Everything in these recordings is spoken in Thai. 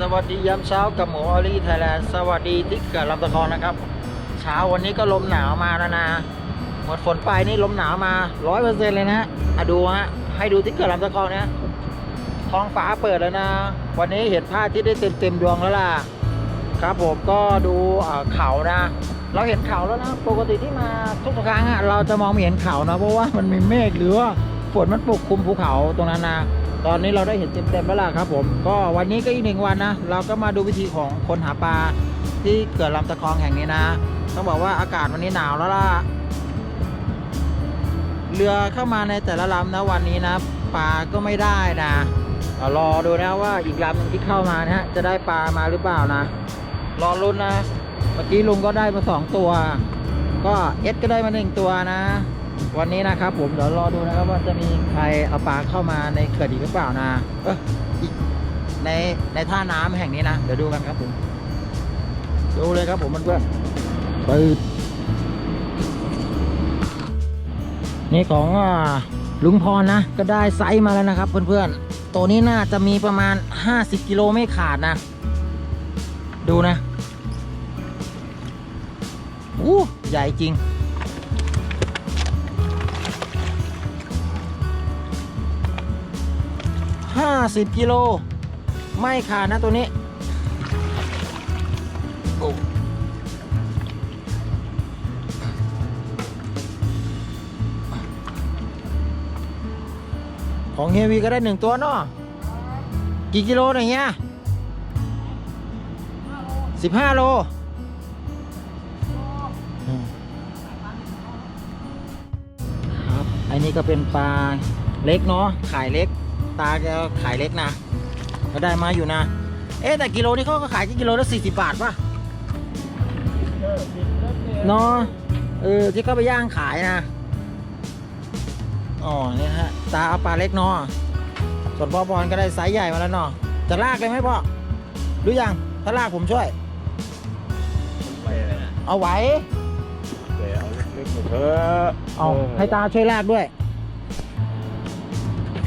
สวัสดียามเช้ากับหมูออลี่ไทยแลนด์สวัสดีที่เกิดลำตะคองนะครับ เช้าวันนี้ก็ลมหนาวมาแล้วนะหมดฝนไปนี่ลมหนาวมาร้อยเปอร์เซ็นต์เลยนะฮะอะดูฮะให้ดูที่เกิดลำตะคองเนี่ยท้องฟ้าเปิดแล้วนะ วันนี้เห็นพระอาที่ได้เต็มเต็มดวงแล้วล่ะ ครับผมก็ดูเอ่อเขานะ เราเห็นเขาแล้วนะปกติที่มาทุกครั้งอะเราจะมองไม่เห็นเขานะเพราะว่ามันมีเมฆหรือว่าฝนมันปกคลุมภูเขาตรงนั้นนะ ตอนนี้เราได้เห็นเต็มๆแล้วล่ะครับผม ก็วันนี้ก็อีกหนึ่งวันนะ เราก็มาดูวิธีของคนหาปลาที่เกิดลำตะคองแห่งนี้นะ ต้องบอกว่าอากาศวันนี้หนาวแล้วล่ะ เรือเข้ามาในแต่ละลำนะวันนี้นะปลาก็ไม่ได้นะเอารอดูนะว่าอีกลำหนึ่งที่เข้ามานะฮะจะได้ปลามาหรือเปล่านะ รอลุ้นนะ เมื่อกี้ลุงก็ได้มาสองตัว ก็เอสก็ได้มาหนึ่งตัวนะ วันนี้นะครับผมเดี๋ยวรอดูนะครับ ว่าจะมีใครเอาปลาเข้ามาในเขื่อนอีกหรือเปล่านะเอออีกในในท่าน้ำแห่งนี้นะเดี๋ยวดูกันครับผมดูเลยครับผมเพื่อนๆปืดนี่ของอ่าลุงพรนะ ก็ได้ไซส์มาแล้วนะครับ เพื่อนๆตัวนี้น่าจะมีประมาณ 50 กิโลไม่ขาดนะ ดูนะอู้ใหญ่จริง ห้าสิบกิโลไม่ขาดนะตัวนี้ของเฮวีก็ได้หนึ่งตัวเนาะกี่กิโลเนี่ยเฮียสิบห้าโลครับอันนี้ก็เป็นปลาเล็กเนาะขายเล็ก ตาแกขายเล็กนะก็ได้มาอยู่นะ เอ๊ะแต่กิโลนี่เขาก็ขายที่กิโลละสี่สิบบาทป่ะเนาะเออที่เขาไปย่างขายนะอ๋อเนี่ยฮะตาเอาปลาเล็กเนาะส่วนพ่อบอลก็ได้ไซส์ใหญ่มาแล้วเนาะจะลากเลยไหมพ่อรู้ยังถ้าลากผมช่วยไปเลยนะเอาไหวเดี๋ยวเอาเล็กๆเถอะเอาให้ตาช่วยลากด้วย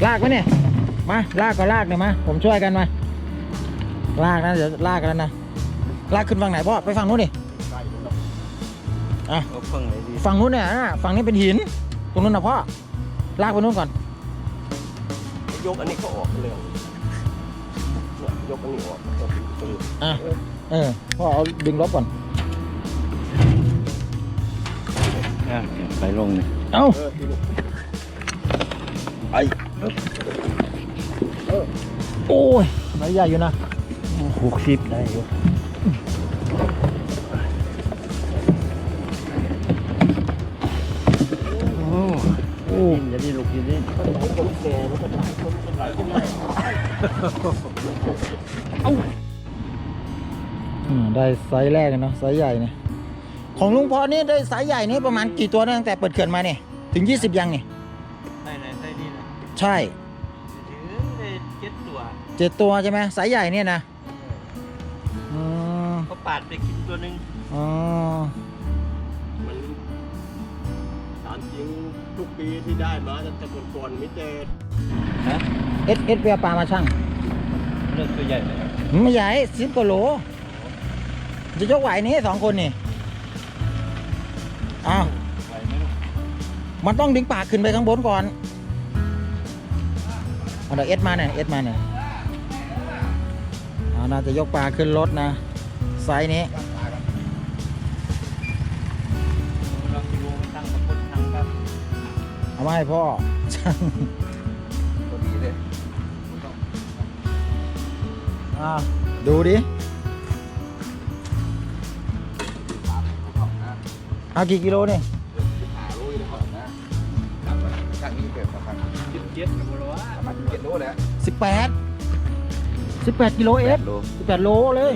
ลากไหมเนี่ย มาลากก็ลากเลยมาผมช่วยกันมาลากนะเดี๋ยวลากกันแล้วนะลากขึ้นฝั่งไหนพ่อไปฝั่งนู้นดิใกล้แล้วอะเอาเพิ่งไหนดีฝั่งนู้นเนี่ยนะฝั่งนี้เป็นหินตรงนู้นนะพ่อลากไปนู้นก่อน ยกอันนี้ก็ออกเร็วเนี่ยยกอันนี้ออกก็ตื่นอะเออพ่อเอาดึงลบก่อนไปลงนี่เอ้าเออที่ลูกไป โอ้ยไซส์ใหญ่อยู่นะหกสิบได้อยู่โอ้กินจะได้ลูกกินนี่ผมแก่มันก็หลายคนเป็นหลายคนหลายอืมได้ไซส์แรกเนาะไซส์ใหญ่เนี่ยของลุงพอนี่ได้ไซส์ใหญ่นี่ประมาณกี่ตัวตั้งแต่เปิดเขื่อนมาเนี่ยถึง 20 ยังเนี่ยในในไส้ดีนะใช่ เจ็ดตัวใช่ไหมไซส์ใหญ่เนี่ยนะอืมเขาปาดไปกินตัวหนึงอ๋อมันตามจริงทุกปีที่ได้มาตั้งแต่ก่อนๆมิเตอร์เอสเอสเปียปลามาช่างเลือกตัวใหญ่เลยไม่ใหญ่สิบกว่าโลจะยกไหวนี่สองคนนี่อ้าวไหวไหมลูกมันต้องดึงปากขึ้นไปข้างบนก่อนเอาเดี๋ยวเอสมาเนี่ยเอสมาเนี่ยเอา น่าจะยกปลาขึ้นรถนะ ไซส์นี้เรากิโลไม่ตั้งกับคนทางครับเอามาให้พ่อช่างพอดีเลยอ่าดูดิเอากี่กิโลเนี่ยหาลุยนะครับนะข้างนี้เกิดประมาณเจ็ดเจ็ดกับโลวะประมาณเจ็ดโลแล้วสิบแปด สิบแปดกิโลเอสโลสิบแปดโลเลย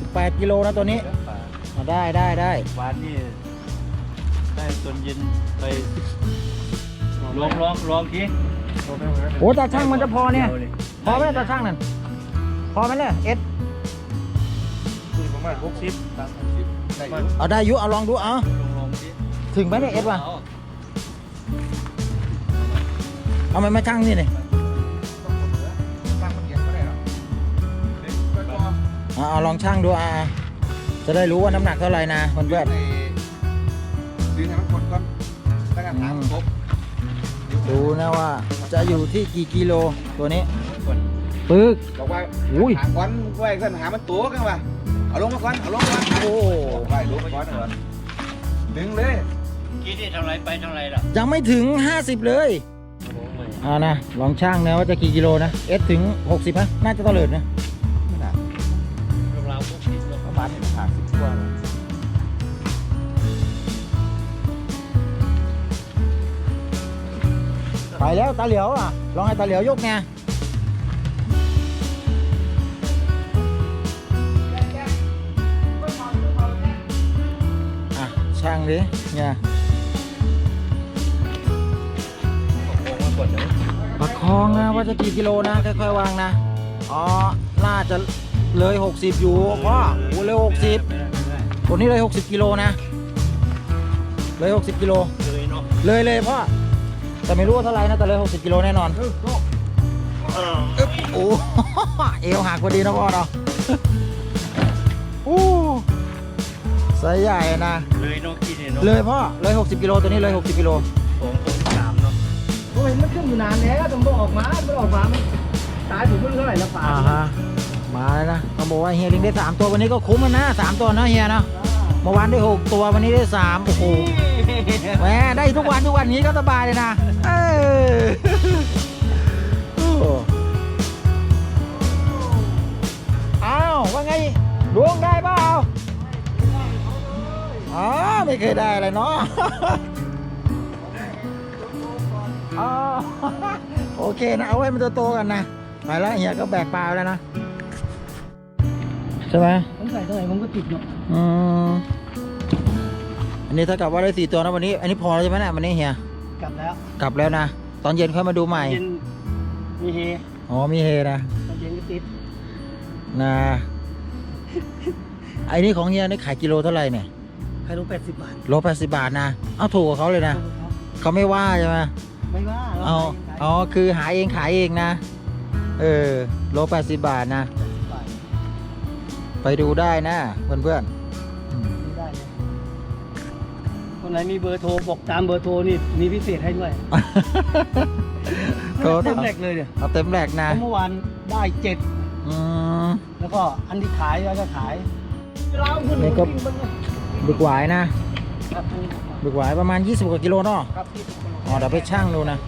สิบแปดกิโลนะตัวนี้อ่าได้ได้ได้วานนี่ได้ตอนเย็นไปลองลองลองทีโอ้ตาช่างมันจะพอเนี่ย พอไหมตาช่างนั่น พอไหมเนี่ยเอสประมาณหกสิบได้อยู่เอาได้อยุเอาลองดูเอาลองลองทีถึงไหมเนี่ยเอสวะเอามันมาช่างนี่นี่ตั้งมันเกีย เล็กก็เอาเอาลองช่างดูอะจะได้รู้ว่าน้ำหนักเท่าไหร่นะเพื่อน ดึงให้มันกดก่อนตั้งแต่ถามครบๆดูนะว่าจะอยู่ที่กี่กิโลตัวนี้ปึกบอกว่าอุ้ยหาก้อนไว้ก่อนหามันตัวกันว่ะเอาลงมาก่อนเอาลงมาก่อนโอ้ไว้ลงมาก่อนก่อนดึงเลยกี่ที่เท่าไรไปเท่าไรล่ะยังไม่ถึง 50 เลยอ่านะลองช่างนะว่าจะกี่กิโลนะเอสถึง 60ฮะน่าจะตะเลิดนะเราพว กสิบประมาณหาสิบกว่าไปแล้วตาเหลียวอะ ลองให้ตาเหลียวยกไงอะช่างดิเนี่ยประคองนะว่าจะกี่กิโลนะ ค่อยๆวางนะ อ๋อน่าจะ เลย 60 อยู่พ่อโอ้เลย 60ตัวนี้เลย 60 กิโลนะ เลย 60 กิโล เลยเนาะเลยเลยพ่อ แต่ไม่รู้ว่าเท่าไหร่นะ แต่เลย 60 กิโลแน่นอน อึ๊บโอ้เอวหักพอดีนะพ่อเนาะโอ้ไซส์ใหญ่นะ เลยเนาะกี่เนี่ยเนาะเลยพ่อ เลย 60 กิโล ตัวนี้เลย 60 กิโลสองคนสามเนาะโอ้ยมันขึ้นอยู่นานแล้วต้องบอกออกมาไมันออกมามันตายถึงเท่าไหร่ละป่า มาแล้วนะเขาบอกว่าเฮียลิงได้สามตัววันนี้ก็คุ้มแล้วนะสามตัวนะเฮียนะเมื่อวานได้หกตัววันนี้ได้สามโอ้โหแหมได้ทุกวันทุกวันนี้ก็สบายเลยนะเอออ้าวว่าไงดวงได้เปล่าอ๋อไม่เคยได้อะไรเนาะโอเคนะ เอาไว้มันโตกันนะ ไปแล้วเฮียก็แบกปลาแล้วนะ ใช่ไหมผมใส่เท่าไหร่ผมก็ติดเนาะอืมอันนี้เท่ากับว่าได้สี่ตัวนะวันนี้ อันนี้พอแล้วใช่ไหมเนี่ยวันนี้เฮียกลับแล้วกลับแล้วนะตอนเย็นค่อยมาดูใหม่เย็นมีเฮอ๋อมีเฮนะตอนเย็นก็ติดนะไอ้นี่ของเฮียนี่ขายกิโลเท่าไหร่เนี่ยใครรู้แปดสิบบาทโลแปดสิบบาทนะเอาถูกกว่าเขาเลยนะเขาไม่ว่าใช่ไหมไม่ว่าเอาอ๋อคือหาเองขายเองนะ เออโลแปดสิบบาทนะ ไปดูได้นะเพื่อนๆอืมไม่ได้เลยคนไหนมีเบอร์โทรบอกตามเบอร์โทรนี่มีพิเศษให้ด้วยโทรเต็ถามมแรกเลยเนี่ยเอาเต็มแหลกนะเพราะเมื่อวานได้เจ็ดอืมแล้วก็อันที่ขายแล้วก็ขายนี่ก็บึกหวายนะครับบึกหวายประมาณ 20กว่ากิโลเนาะครับที่อ๋อเดี๋ยวไปช่างดูนะ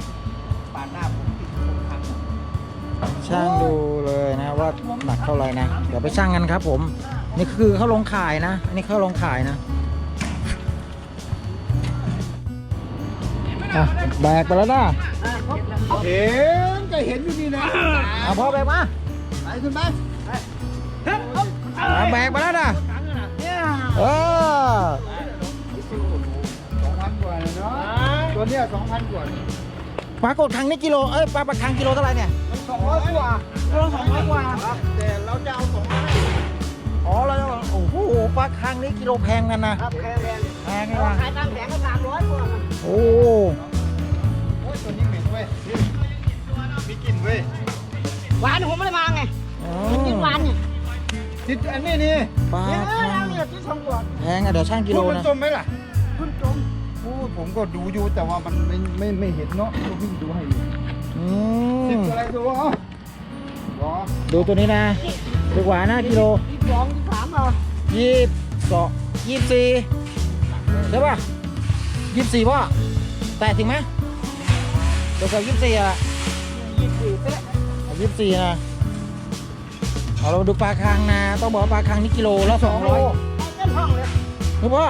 ปาดหน้าผมติดผมขังช่างดูเลยนะว่า หนักเท่าไหร่นะ เดี๋ยวไปช่างกันครับ ผม นี่คือเขาลงขายนะ อันนี้เขาลงขายนะอะแบกไปแล้วนะเห็นก็เห็นอยู่นี่นะเอาพ่อแบกมาไปขึ้นไปเอาแบกไปแล้วนะเออสองพันกว่าเลยเนาะตัวเนี้ยสองพันกว่าปลากดครั้งนี้กิโล เอ้ยปลาปลาครั้งกิโลเท่าไหร่เนี่ยสองร้อยกว่ากิ โลสองร้อยกว่าแต่เราจะเอาสองร้อยอ๋อเราจะโอ้โหปลาครั้งนี้กิโลแพงกันนะครับแค่แรงแพงเลยนะขายตามแผงก็สามร้อยกว่าโอ้โอ้ยตัวนี้เหม็นเว้ยมีกลิ่นเว้ยหวานผมไม่ได้มาไงอืกินหวานเนี่ยจิตอันนี้นี่ปลาเอคอรั้เรางเนี่ยที่สองขวดแพงอะเดี๋ยวช่างกิโลคุณมันนะจมไหมล่ะคุณจมโอ้ยผมก็ดูอยู่แต่ว่ามันไม่ไม่ไม่เห็นเนาะก็วิ่งดูให้อยู่อืสิบมอะไรดูวะรอ ดูตัวนี้นะดีกว่านะกิโลที่สองที่สามเอายี่สิบสองยี่สิบสี่ใช่ป่ะยี่สิบสี่พ่อแตะถึงไหมเดี๋ยวกับยี่สิบสี่อะยี่สิบสี่เป๊ะยี่สิบสี่นะเอาเราดูปลาคางนะ ต้องบอกว่าปลาคางนี่กิโลละสองร้อยเอาเต้นห้องเลยคือพ่อ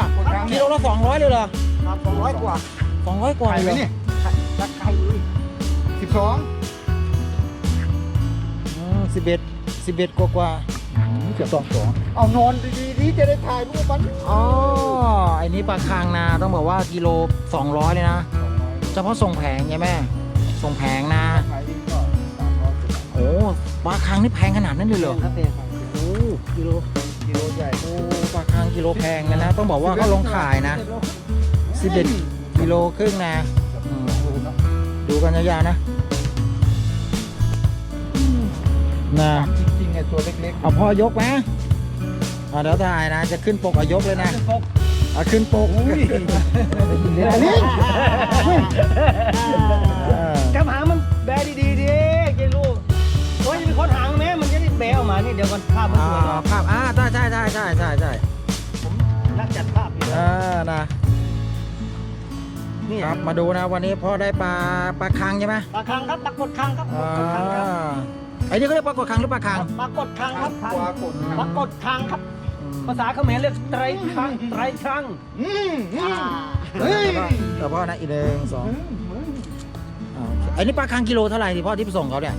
กิโลละสองร้อยเลยเหรอครับสองร้อยกว่าสองร้อยกว่าถ่ายเลไหมยเหรอนี่ราคาอยู่สิบสอง สิบเอ็ดสิบเอ็ดกว่ากว่าเกือบสองสองเอานอนดีๆนี่จะได้ถ่ายรูปมันอ๋อไอ้นี้ปลาคางนาต้องบอกว่ากิโลสองร้อยเลยนะเฉพาะส่งแผงใช่ไหมส่งแผงนะถ่ายดีก็สามร้อยกว่าโอ้ปลาคางนี่แพงขนาดนั้นเลยเหรอครับเต้โอ้กิโลกิโลใหญ่โอ้ปลาคางกิโลแพงเลยนะต้องบอกว่าเขาลงขายนะสิบเอ็ดกิโลครึ่งนะอืมดูกันยาวๆนะ นะ จริงๆไอ้ตัวเล็กเอาพ่อยกไหมๆอะเดี๋ยวถ่ายนะ จะขึ้นปกอายกเลยนะ ปกอะขึ้นปกเดี๋ยวนี้อ่าจับหางมันแบะดีๆดิเจ้ลูกโอ้ยจะมีคนหางไหมมันจะได้แบะออกมานี่เดี๋ยวก่อนภาพมันอ่าสวยเนาะภาพอ่าใช่ใช่ใช่ใช่ใช่ใช่ผมรักจัดภาพอยู่แล้วอ่านะนี่ครับมาดูนะวันนี้พ่อได้ปลาปลาคังใช่ไหมปลาคังครับปลากดคังครับปอ่าลากดคังครับไอ้นี่เขาเรียกปลากดคังหรือปลาคังปลากดคังครับคังปลากดปลากดคังครับ ภาษาเขมรเรียกไตรคังไตรคังเฮ้ยเดี๋ยวพ่อนะอีกหนึ่งสองอ่าโอเคไอ้นี่ปลาคังกิโลเท่าไหร่ที่พ่อที่ไปส่งเขาเนี่ย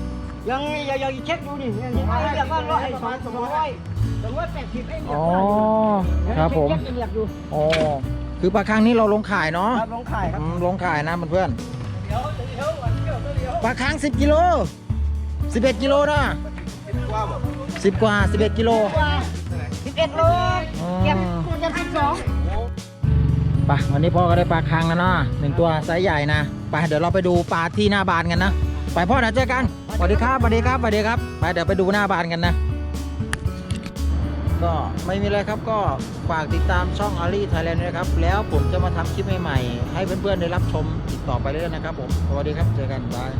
ยังยังยังเช็คดูดิยังยังเรียกว่าร้อยสองสองร้อยสองร้อยแปดสิบไอ้เนี่ยอ๋อครับผมเช็คเรียกดูอ๋อคือปลาคังนี้เราลงขายเนาะครับลงขายครับอืมลงขายนะเพื่อนเดี๋ยวเดี๋ยววันเที่ยวเดี๋ยวๆปลาคัง10กิโล 11กิโลนะว่าบอก10 กว่า 11 กิโลสิบเอ็ดโลอ๋อเตรียมคุณจะสิบสองไปวันนี้พ่อก็ได้ปลาคังแล้วเนาะหนึ่งตัวไซส์ใหญ่นะ ไปเดี๋ยวเราไปดูปลาที่หน้าบานกันนะ ไปพ่อเดี๋ยวเจอกันสวัสดีครับสวัสดีครับสวัสดีครับ ไปเดี๋ยวไปดูหน้าบานกันนะ ก็ไม่มีอะไรครับก็ฝากติดตามช่องอารีไทยแลนด์นะครับ แล้วผมจะมาทำคลิปใหม่ๆ ให้เพื่อนๆได้รับชมอีกต่อไปเรื่อยๆนะครับผม สวัสดีครับ เจอกันบาย